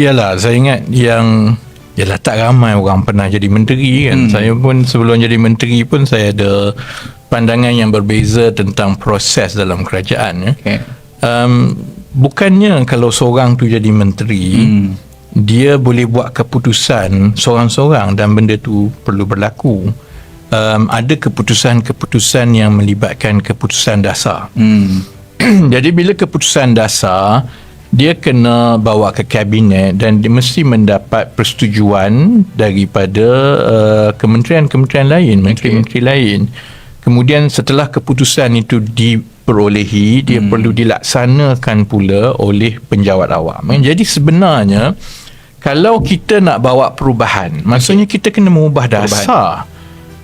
Yalah, saya ingat yang Yalah tak ramai orang pernah jadi menteri kan. Hmm. Saya pun sebelum jadi menteri pun saya ada pandangan yang berbeza tentang proses dalam kerajaan ya. Okay. Um, bukannya kalau seorang tu jadi menteri hmm. dia boleh buat keputusan seorang-seorang dan benda tu perlu berlaku. Um, ada keputusan-keputusan yang melibatkan keputusan dasar. Hmm. jadi bila keputusan dasar dia kena bawa ke kabinet dan dia mesti mendapat persetujuan daripada uh, kementerian-kementerian lain, menteri-menteri okay. lain. Kemudian setelah keputusan itu diperolehi, dia hmm. perlu dilaksanakan pula oleh penjawat awam. Hmm. Jadi sebenarnya kalau kita nak bawa perubahan, maksudnya kita kena mengubah dasar.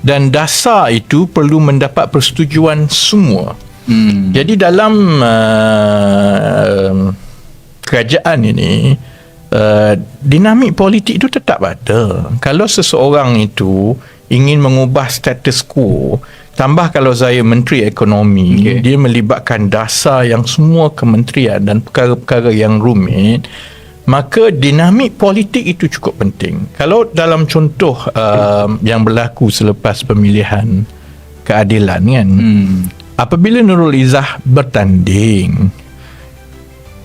Dan dasar itu perlu mendapat persetujuan semua. Hmm. Jadi dalam uh, kerajaan ini uh, dinamik politik itu tetap ada kalau seseorang itu ingin mengubah status quo tambah kalau saya menteri ekonomi okay. dia melibatkan dasar yang semua kementerian dan perkara-perkara yang rumit maka dinamik politik itu cukup penting kalau dalam contoh uh, yang berlaku selepas pemilihan keadilan kan hmm. apabila Nurul Izzah bertanding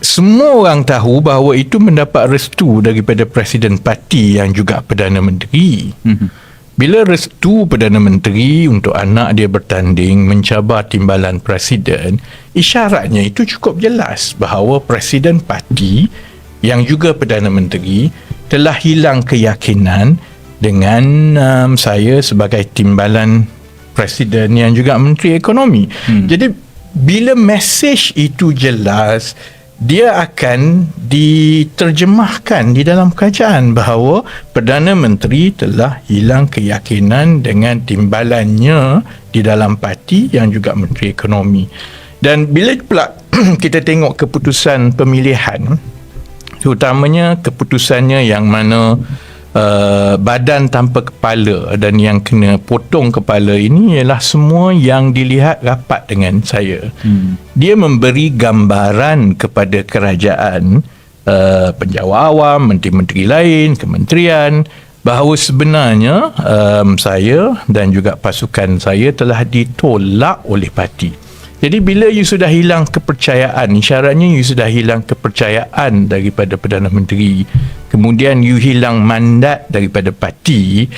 semua orang tahu bahawa itu mendapat restu daripada Presiden Parti yang juga Perdana Menteri. Mm-hmm. Bila restu Perdana Menteri untuk anak dia bertanding mencabar timbalan Presiden, isyaratnya itu cukup jelas bahawa Presiden Parti yang juga Perdana Menteri telah hilang keyakinan dengan um, saya sebagai timbalan Presiden yang juga Menteri Ekonomi. Hmm. Jadi bila mesej itu jelas, dia akan diterjemahkan di dalam kerajaan bahawa Perdana Menteri telah hilang keyakinan dengan timbalannya di dalam parti yang juga Menteri Ekonomi. Dan bila pula kita tengok keputusan pemilihan, terutamanya keputusannya yang mana uh, badan tanpa kepala dan yang kena potong kepala ini ialah semua yang dilihat rapat dengan saya. Hmm. Dia memberi gambaran kepada kerajaan, uh, penjawat awam, menteri-menteri lain, kementerian bahawa sebenarnya um, saya dan juga pasukan saya telah ditolak oleh parti. Jadi bila you sudah hilang kepercayaan, isyaratnya you sudah hilang kepercayaan daripada Perdana Menteri, kemudian you hilang mandat daripada parti,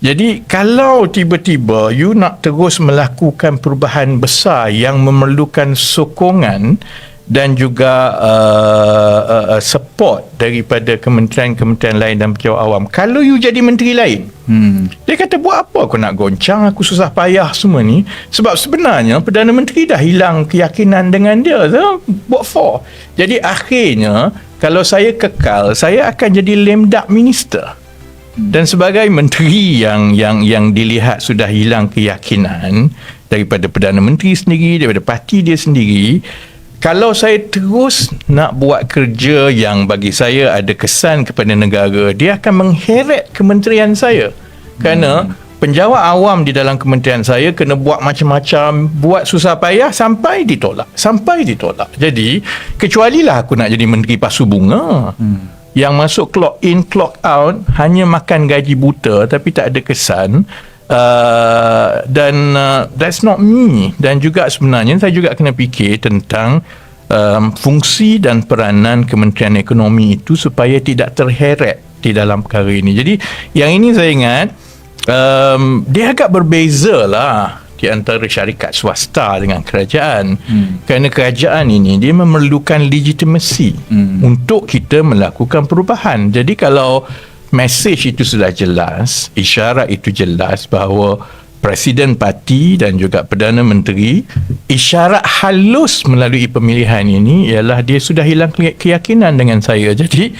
jadi kalau tiba-tiba you nak terus melakukan perubahan besar yang memerlukan sokongan, dan juga uh, uh, uh, support daripada kementerian-kementerian lain dan pejabat awam. Kalau you jadi menteri lain, hmm. dia kata buat apa aku nak goncang, aku susah payah semua ni. Sebab sebenarnya Perdana Menteri dah hilang keyakinan dengan dia. So, what for? Jadi akhirnya, kalau saya kekal, saya akan jadi lame duck minister. Dan sebagai menteri yang yang yang dilihat sudah hilang keyakinan daripada Perdana Menteri sendiri, daripada parti dia sendiri, kalau saya terus nak buat kerja yang bagi saya ada kesan kepada negara, dia akan mengheret kementerian saya. Kerana hmm. penjawat awam di dalam kementerian saya kena buat macam-macam, buat susah payah sampai ditolak. Sampai ditolak. Jadi, kecuali lah aku nak jadi menteri pasu bunga. Hmm. Yang masuk clock in, clock out, hanya makan gaji buta tapi tak ada kesan. Uh, dan uh, that's not me dan juga sebenarnya saya juga kena fikir tentang um, fungsi dan peranan Kementerian Ekonomi itu supaya tidak terheret di dalam perkara ini jadi yang ini saya ingat um, dia agak berbeza lah di antara syarikat swasta dengan kerajaan hmm. kerana kerajaan ini dia memerlukan legitimasi hmm. untuk kita melakukan perubahan jadi kalau message itu sudah jelas, isyarat itu jelas bahawa Presiden Parti dan juga Perdana Menteri isyarat halus melalui pemilihan ini ialah dia sudah hilang keyakinan dengan saya. Jadi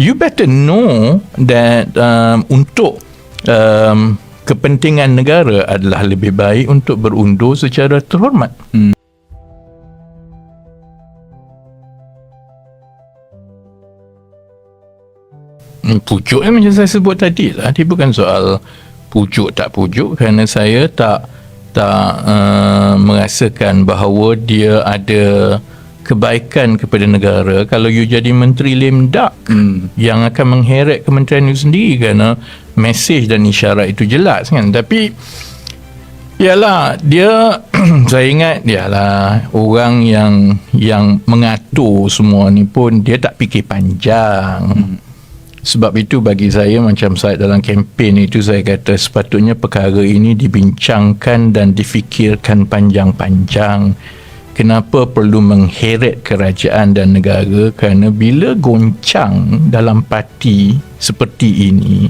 you better know that um, untuk um, kepentingan negara adalah lebih baik untuk berundur secara terhormat. Hmm. Pucuk eh, macam saya sebut tadi lah dia bukan soal pucuk tak pucuk kerana saya tak tak uh, merasakan bahawa dia ada kebaikan kepada negara kalau you jadi menteri lemdak Hmm. yang akan mengheret kementerian itu sendiri kerana mesej dan isyarat itu jelas kan tapi Yalah dia saya ingat dialah orang yang yang mengatur semua ni pun dia tak fikir panjang. Hmm. Sebab itu bagi saya macam saya dalam kempen itu saya kata sepatutnya perkara ini dibincangkan dan difikirkan panjang-panjang. Kenapa perlu mengheret kerajaan dan negara kerana bila goncang dalam parti seperti ini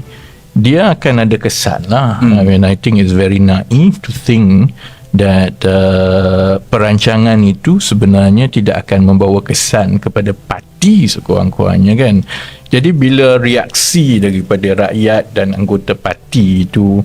dia akan ada kesan lah. Hmm. I mean, I think it's very naive to think that uh, perancangan itu sebenarnya tidak akan membawa kesan kepada parti sekurang-kurangnya kan. Jadi bila reaksi daripada rakyat dan anggota parti itu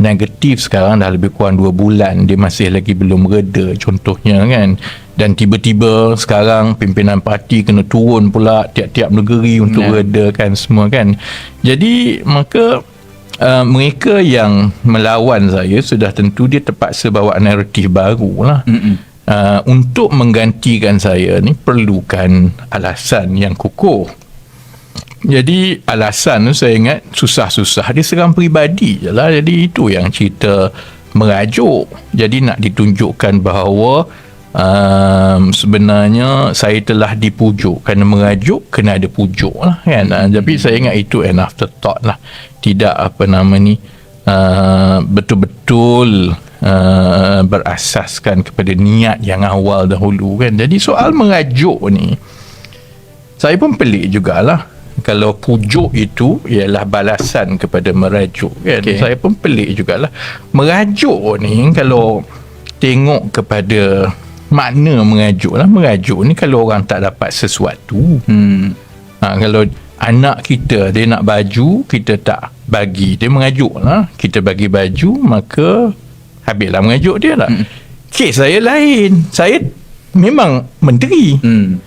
negatif sekarang dah lebih kurang dua bulan dia masih lagi belum reda contohnya kan dan tiba-tiba sekarang pimpinan parti kena turun pula tiap-tiap negeri untuk yeah. redakan semua kan jadi maka uh, mereka yang melawan saya sudah tentu dia terpaksa bawa naratif baru lah uh, untuk menggantikan saya ni perlukan alasan yang kukuh jadi alasan tu saya ingat susah-susah dia serang peribadi je lah. Jadi itu yang cerita merajuk. Jadi nak ditunjukkan bahawa um, sebenarnya saya telah dipujuk. Kerana merajuk kena ada pujuk lah kan. Hmm. Tapi saya ingat itu an afterthought lah. Tidak apa nama ni uh, betul-betul uh, berasaskan kepada niat yang awal dahulu kan. Jadi soal merajuk ni saya pun pelik jugalah kalau pujuk itu ialah balasan kepada merajuk kan okay. saya pun pelik jugalah merajuk ni kalau tengok kepada makna merajuk lah. Merajuk ni kalau orang tak dapat sesuatu. Hmm. ha, kalau anak kita dia nak baju kita tak bagi. Dia mengajuk lah. Kita bagi baju maka habislah mengajuk dia lah. Hmm. kes saya lain. Saya memang menteri. Hmm.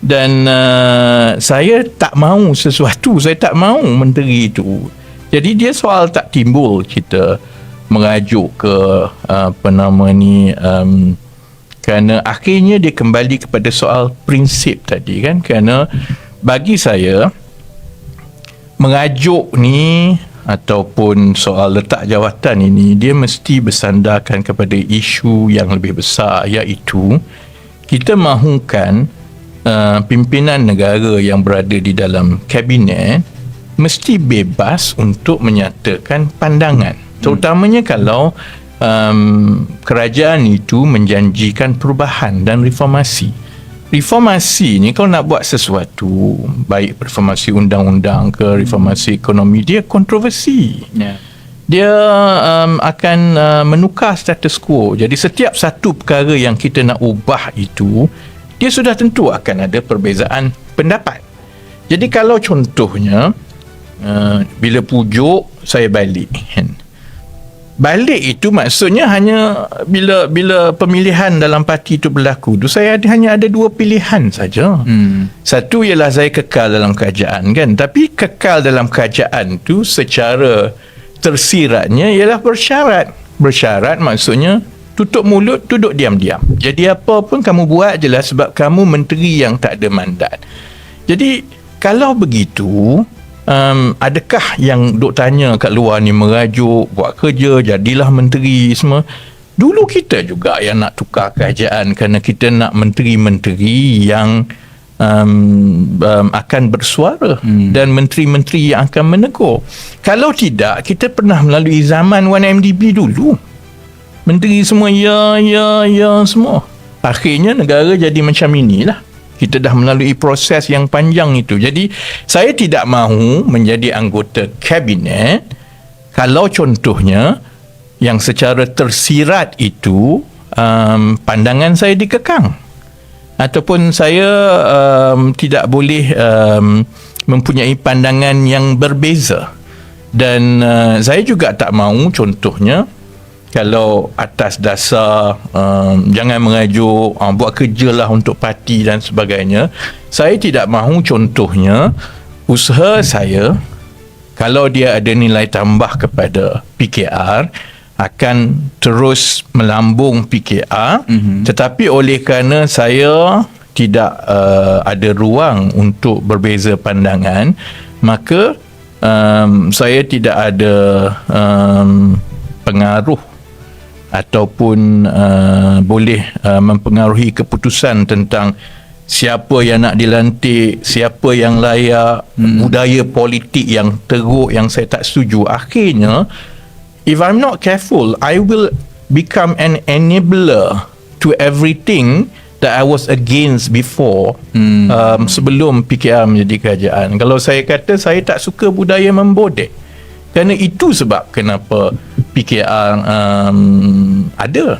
Dan uh, saya tak mahu sesuatu. Saya tak mahu menteri itu. Jadi dia soal tak timbul kita mengajuk ke uh, apa nama ni um, kerana akhirnya dia kembali kepada soal prinsip tadi kan? Kerana bagi saya mengajuk ni ataupun soal letak jawatan ini dia mesti bersandarkan kepada isu yang lebih besar iaitu kita mahukan Uh, pimpinan negara yang berada di dalam kabinet mesti bebas untuk menyatakan pandangan. Terutamanya kalau um, kerajaan itu menjanjikan perubahan dan reformasi reformasi ni kalau nak buat sesuatu baik reformasi undang-undang ke reformasi ekonomi dia kontroversi yeah. dia um, akan uh, menukar status quo jadi setiap satu perkara yang kita nak ubah itu dia sudah tentu akan ada perbezaan pendapat. Jadi kalau contohnya uh, bila pujuk saya balik kan. Balik itu maksudnya hanya bila bila pemilihan dalam parti itu berlaku tu saya ada, hanya ada dua pilihan saja. Hmm. Satu ialah saya kekal dalam kerajaan kan tapi kekal dalam kerajaan tu secara tersiratnya ialah bersyarat. Bersyarat maksudnya tutup mulut duduk diam-diam jadi apa pun kamu buat je lah sebab kamu menteri yang tak ada mandat jadi kalau begitu um, adakah yang duk tanya kat luar ni merajuk buat kerja jadilah menteri semua? Dulu kita juga yang nak tukar kerajaan kerana kita nak menteri-menteri yang um, um, akan bersuara hmm. dan menteri-menteri yang akan menegur. Kalau tidak kita pernah melalui zaman 1MDB dulu. Menteri semua ya ya ya semua. Akhirnya negara jadi macam inilah kita dah melalui proses yang panjang itu. Jadi saya tidak mahu menjadi anggota kabinet kalau contohnya yang secara tersirat itu um, pandangan saya dikekang. Ataupun saya um, tidak boleh um, mempunyai pandangan yang berbeza. Dan uh, saya juga tak mahu contohnya kalau atas dasar um, jangan mengajuk um, buat kerjalah untuk parti dan sebagainya saya tidak mahu contohnya usaha saya kalau dia ada nilai tambah kepada PKR akan terus melambung PKR mm-hmm. tetapi oleh kerana saya tidak uh, ada ruang untuk berbeza pandangan maka um, saya tidak ada um, pengaruh ataupun uh, boleh uh, mempengaruhi keputusan tentang siapa yang nak dilantik, siapa yang layak, hmm. budaya politik yang teruk yang saya tak setuju. Akhirnya if I'm not careful, I will become an enabler to everything that I was against before hmm. um, sebelum PKR menjadi kerajaan. Kalau saya kata saya tak suka budaya membodek. Kerana itu sebab kenapa PKR um, ada.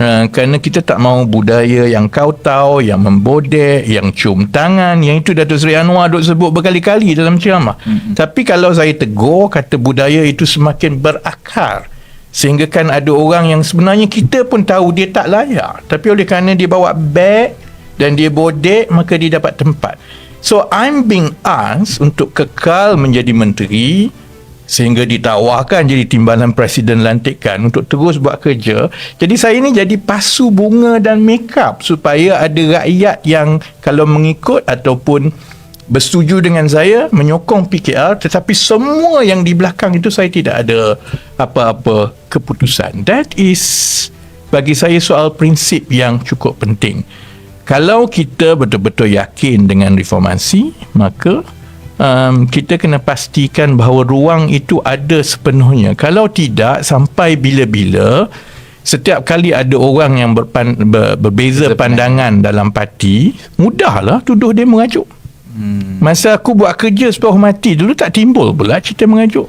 Uh, kerana kita tak mahu budaya yang kau tahu, yang membodek, yang cium tangan, yang itu Datuk Seri Anwar duk sebut berkali-kali dalam ceramah. Hmm. Tapi kalau saya tegur, kata budaya itu semakin berakar. Sehingga kan ada orang yang sebenarnya kita pun tahu dia tak layak. Tapi oleh kerana dia bawa beg dan dia bodek, maka dia dapat tempat. So I'm being asked untuk kekal menjadi menteri sehingga ditawarkan jadi timbalan presiden lantikan untuk terus buat kerja. Jadi saya ni jadi pasu bunga dan make up supaya ada rakyat yang kalau mengikut ataupun bersetuju dengan saya menyokong PKR tetapi semua yang di belakang itu saya tidak ada apa-apa keputusan. That is bagi saya soal prinsip yang cukup penting. Kalau kita betul-betul yakin dengan reformasi, maka um, kita kena pastikan bahawa ruang itu ada sepenuhnya. Kalau tidak, sampai bila-bila setiap kali ada orang yang berpan, ber, berbeza pandangan dalam parti, mudahlah tuduh dia mengajuk. Hmm. Masa aku buat kerja sepenuh mati, dulu tak timbul pula cerita mengajuk.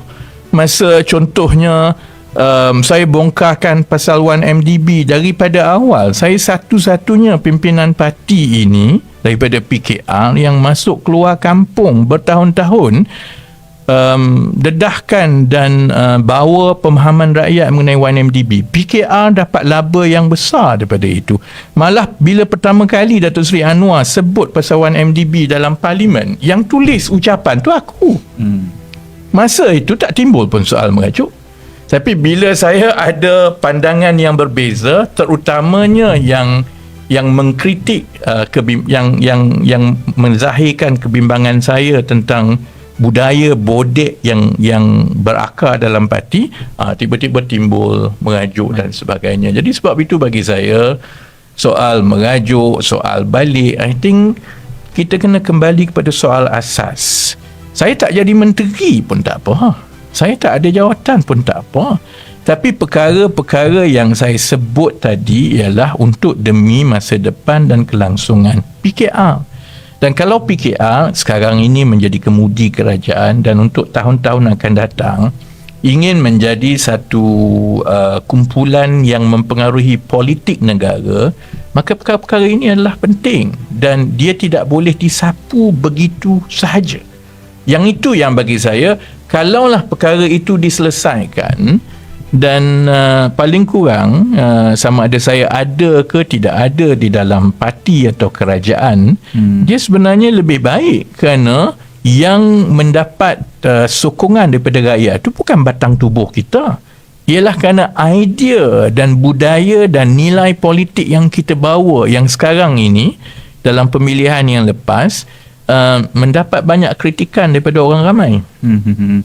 Masa contohnya um, saya bongkarkan pasal 1MDB daripada awal, saya satu-satunya pimpinan parti ini daripada PKR yang masuk keluar kampung bertahun-tahun um, dedahkan dan uh, bawa pemahaman rakyat mengenai 1MDB. PKR dapat laba yang besar daripada itu. Malah bila pertama kali Datuk Seri Anwar sebut pasal 1MDB dalam parlimen, yang tulis ucapan tu aku. Hmm. Masa itu tak timbul pun soal mengajuk. Tapi bila saya ada pandangan yang berbeza, terutamanya yang yang mengkritik uh, kebim- yang yang yang menzahirkan kebimbangan saya tentang budaya bodek yang yang berakar dalam parti uh, tiba-tiba timbul mengajuk dan sebagainya. Jadi sebab itu bagi saya soal mengajuk, soal balik I think kita kena kembali kepada soal asas. Saya tak jadi menteri pun tak apa. Ha? Saya tak ada jawatan pun tak apa. Tapi perkara-perkara yang saya sebut tadi ialah untuk demi masa depan dan kelangsungan PKR. Dan kalau PKR sekarang ini menjadi kemudi kerajaan dan untuk tahun-tahun akan datang ingin menjadi satu uh, kumpulan yang mempengaruhi politik negara, maka perkara-perkara ini adalah penting dan dia tidak boleh disapu begitu sahaja. Yang itu yang bagi saya, kalaulah perkara itu diselesaikan, dan uh, paling kurang uh, sama ada saya ada ke tidak ada di dalam parti atau kerajaan hmm. dia sebenarnya lebih baik kerana yang mendapat uh, sokongan daripada rakyat itu bukan batang tubuh kita ialah kerana idea dan budaya dan nilai politik yang kita bawa yang sekarang ini dalam pemilihan yang lepas uh, mendapat banyak kritikan daripada orang ramai hmm. hmm, hmm.